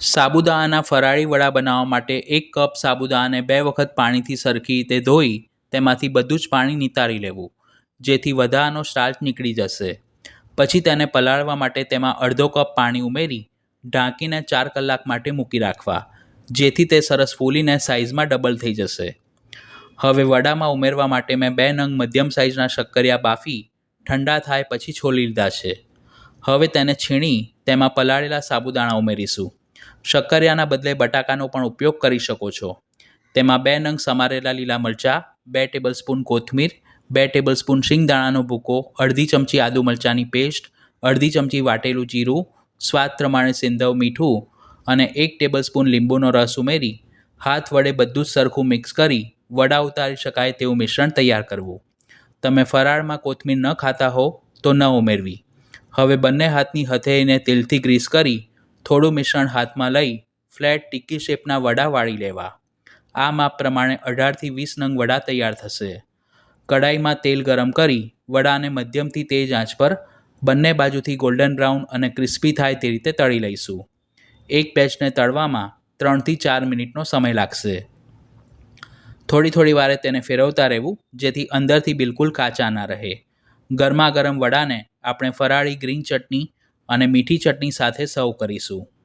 સાબુદાણાના ફરાળી વડા બનાવવા માટે એક કપ સાબુદાણાને બે વખત પાણીથી સરખી રીતે ધોઈ તેમાંથી બધું જ પાણી નિતારી લેવું, જેથી વધારાનો સ્ટાર્ચ નીકળી જશે. પછી તેને પલાળવા માટે તેમાં અડધો કપ પાણી ઉમેરી, ઢાંકીને ચાર કલાક માટે મૂકી રાખવા, જેથી તે સરસ ફૂલીને સાઇઝમાં ડબલ થઈ જશે. હવે વડામાં ઉમેરવા માટે મેં બે નંગ મધ્યમ સાઇઝના શક્કરિયા બાફી, ઠંડા થાય પછી છોલી લીધા છે. હવે તેને છીણી, તેમાં પલાળેલા સાબુદાણા ઉમેરીશું. શક્કરિયાના બદલે બટાકાનો પણ ઉપયોગ કરી શકો છો. તેમાં બે નંગ સમારેલા લીલા મરચાં, બે ટેબલસ્પૂન કોથમીર, બે ટેબલસ્પૂન શિંગદાણાનો ભૂકો, અડધી ચમચી આદુ મરચાંની પેસ્ટ, અડધી ચમચી વાટેલું જીરું, સ્વાદ પ્રમાણે સિંધવ મીઠું અને એક ટેબલસ્પૂન લીંબુનો રસ ઉમેરી, હાથ વડે બધું જ સરખું મિક્સ કરી, વડા ઉતારી શકાય તેવું મિશ્રણ તૈયાર કરવું. તમે ફરાળમાં કોથમીર ન ખાતા હો તો ન ઉમેરવી. હવે બંને હાથની હથેળીને તેલથી ગ્રીસ કરી થોડું મિશ્રણ હાથમાં લઈ ફ્લેટ ટિક્કી શેપના વડા વાળી લેવા. આ માપ પ્રમાણે અઢારથી વીસ નંગ વડા તૈયાર થશે. કડાઈમાં તેલ ગરમ કરી વડાને મધ્યમથી તેજ આંચ પર બંને બાજુથી ગોલ્ડન બ્રાઉન અને ક્રિસ્પી થાય તે રીતે તળી લઈશું. એક બેચને તળવામાં ત્રણથી ચાર મિનિટનો સમય લાગશે. થોડી થોડી વારે તેને ફેરવતા રહેવું, જેથી અંદરથી બિલકુલ કાચા ના રહે. ગરમા ગરમ વડાને આપણે ફરાળી ગ્રીન ચટણી અને મીઠી ચટણી સાથે સર્વ કરીશું.